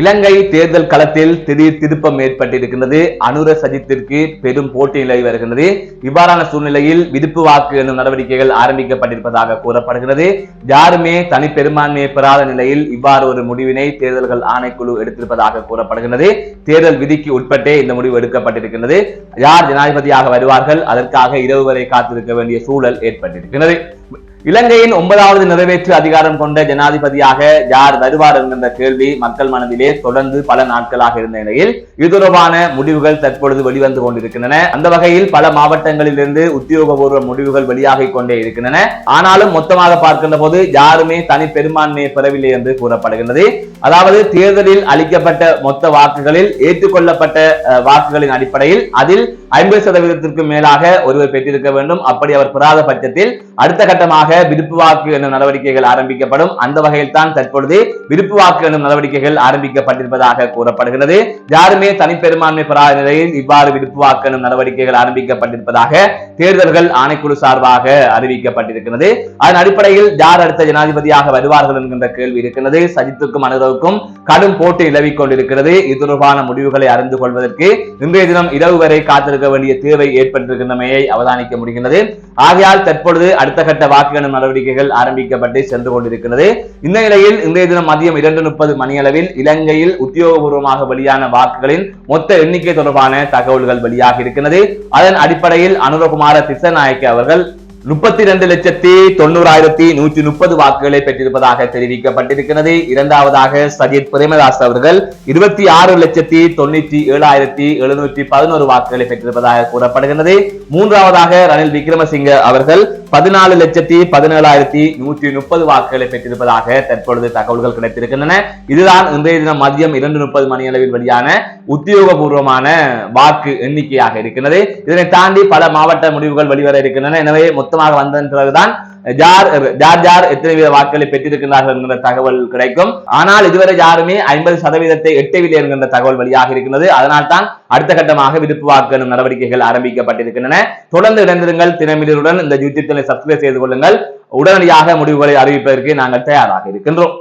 இலங்கை தேர்தல் களத்தில் திடீர் திருப்பம் ஏற்பட்டிருக்கின்றது. அனுர சஜித்திற்கு பெரும் போட்டி நிலவி வருகின்றது. இவ்வாறான சூழ்நிலையில் விதிப்பு வாக்கு எனும் நடவடிக்கைகள் ஆரம்பிக்கப்பட்டிருப்பதாக கூறப்படுகிறது. யாருமே தனி பெரும்பான்மையை பெறாத நிலையில் இவ்வாறு ஒரு முடிவினை தேர்தல்கள் ஆணைக்குழு எடுத்திருப்பதாக கூறப்படுகிறது தேர்தல் விதிக்கு உட்பட்டே இந்த முடிவு எடுக்கப்பட்டிருக்கின்றது. யார் ஜனாதிபதியாக வருவார்கள்? அதற்காக இரவு வரை காத்திருக்க வேண்டிய சூழல் ஏற்பட்டிருக்கிறது இலங்கையின் ஒன்பதாவது நிறைவேற்று அதிகாரம் கொண்ட ஜனாதிபதியாக யார் வருவார் என்கின்ற கேள்வி மக்கள் மனதிலே தொடர்ந்து பல நாட்களாக இருந்த நிலையில் இது தொடர்பான முடிவுகள் தற்பொழுது வெளிவந்து கொண்டிருக்கின்றன. அந்த வகையில் பல மாவட்டங்களிலிருந்து உத்தியோகபூர்வ முடிவுகள் வெளியாகிக் கொண்டே இருக்கின்றன. ஆனாலும் மொத்தமாக பார்க்கின்ற போது யாருமே தனி பெரும்பான்மையை பெறவில்லை என்று கூறப்படுகின்றது. அதாவது தேர்தலில் அளிக்கப்பட்ட மொத்த வாக்குகளில் ஏற்றுக்கொள்ளப்பட்ட வாக்குகளின் அடிப்படையில் அதில் ஐம்பது சதவீதத்திற்கு மேலாக ஒருவர் பெற்றிருக்க வேண்டும். அப்படி அவர் பெறாத பட்சத்தில் அடுத்த கட்டமாக விருப்பு வாக்கு எனும் நடவடிக்கைகள் ஆரம்பிக்கப்படும். அந்த வகையில் தான் தற்பொழுது விருப்பு வாக்கு எனும் நடவடிக்கைகள் ஆரம்பிக்கப்பட்டிருப்பதாக கூறப்படுகிறது. யாருமே தனிப்பெரும்பான்மை பெறாத நிலையில் இவ்வாறு விருப்பு வாக்கு எனும் நடவடிக்கைகள் ஆரம்பிக்கப்பட்டிருப்பதாக தேர்தல்கள் ஆணைக்குழு சார்பாக அறிவிக்கப்பட்டிருக்கிறது. அதன் அடிப்படையில் யார் அடுத்த ஜனாதிபதியாக வருவார்கள் என்கின்ற கேள்வி இருக்கிறது. சஜித்துக்கும் அனுரவுக்கும் கடும் போட்டி நிலவிக் கொண்டிருக்கிறது. இது தொடர்பான முடிவுகளை அறிந்து கொள்வதற்கு இன்றைய தினம் இரவு வரை காத்திருக்க வேண்டிய தேவை ஏற்பட்டிருக்கின்றமையை அவதானிக்க முடிகின்றது. ஆகையால் தற்பொழுது அடுத்த கட்ட வாக்கு எண்ணும் நடவடிக்கைகள் ஆரம்பிக்கப்பட்டு சென்று கொண்டிருக்கிறது. இந்த நிலையில் இன்றைய தினம் மதியம் இரண்டு முப்பது மணியளவில் இலங்கையில் உத்தியோகபூர்வமாக வெளியான வாக்குகளின் மொத்த எண்ணிக்கை தொடர்பான தகவல்கள் வெளியாக இருக்கிறது. அதன் அடிப்படையில் அனுரகுமார திசநாயக்க அவர்கள் முப்பத்தி இரண்டு லட்சத்தி தொண்ணூறாயிரத்தி நூற்றி முப்பது வாக்குகளை பெற்றிருப்பதாக தெரிவிக்கப்பட்டிருக்கிறது. இரண்டாவதாக சஜித் பிரேமதாஸ் அவர்கள் இருபத்தி ஆறு லட்சத்தி தொண்ணூற்றி ஏழாயிரத்தி எழுநூற்றி பதினோரு வாக்குகளை பெற்றிருப்பதாக கூறப்படுகிறது மூன்றாவதாக ரணில் விக்ரமசிங்க அவர்கள் பதினாலு லட்சத்தி பதினேழாயிரத்தி நூற்றி முப்பது வாக்குகளை பெற்றிருப்பதாக தற்பொழுது தகவல்கள் கிடைத்திருக்கின்றன. இதுதான் இன்றைய தினம் மதியம் இரண்டு முப்பது மணி அளவில் வெளியான உத்தியோகபூர்வமான வாக்கு எண்ணிக்கையாக இருக்கிறது. இதனை தாண்டி பல மாவட்ட முடிவுகள் வெளிவர இருக்கின்றன. எனவே மொத்தமாக வந்த பிறகுதான் ஜார் ஜார் ஜார் எத்தனை வீத வாக்குகளை பெற்றிருக்கிறார்கள் என்கிற தகவல் கிடைக்கும். ஆனால் இதுவரை யாருமே ஐம்பது சதவீதத்தை எட்டவில்லை என்கின்ற தகவல் வழியாக இருக்கிறது. அதனால் தான் அடுத்த கட்டமாக விடுப்பு வாக்கு நடவடிக்கைகள் ஆரம்பிக்கப்பட்டிருக்கின்றன. தொடர்ந்து இணைந்திருங்கள். தினமிலருடன் இந்த யூடியூப் சேனலை சப்ஸ்கிரைப் செய்து கொள்ளுங்கள். உடனடியாக முடிவுகளை அறிவிப்பதற்கு நாங்கள் தயாராக இருக்கின்றோம்.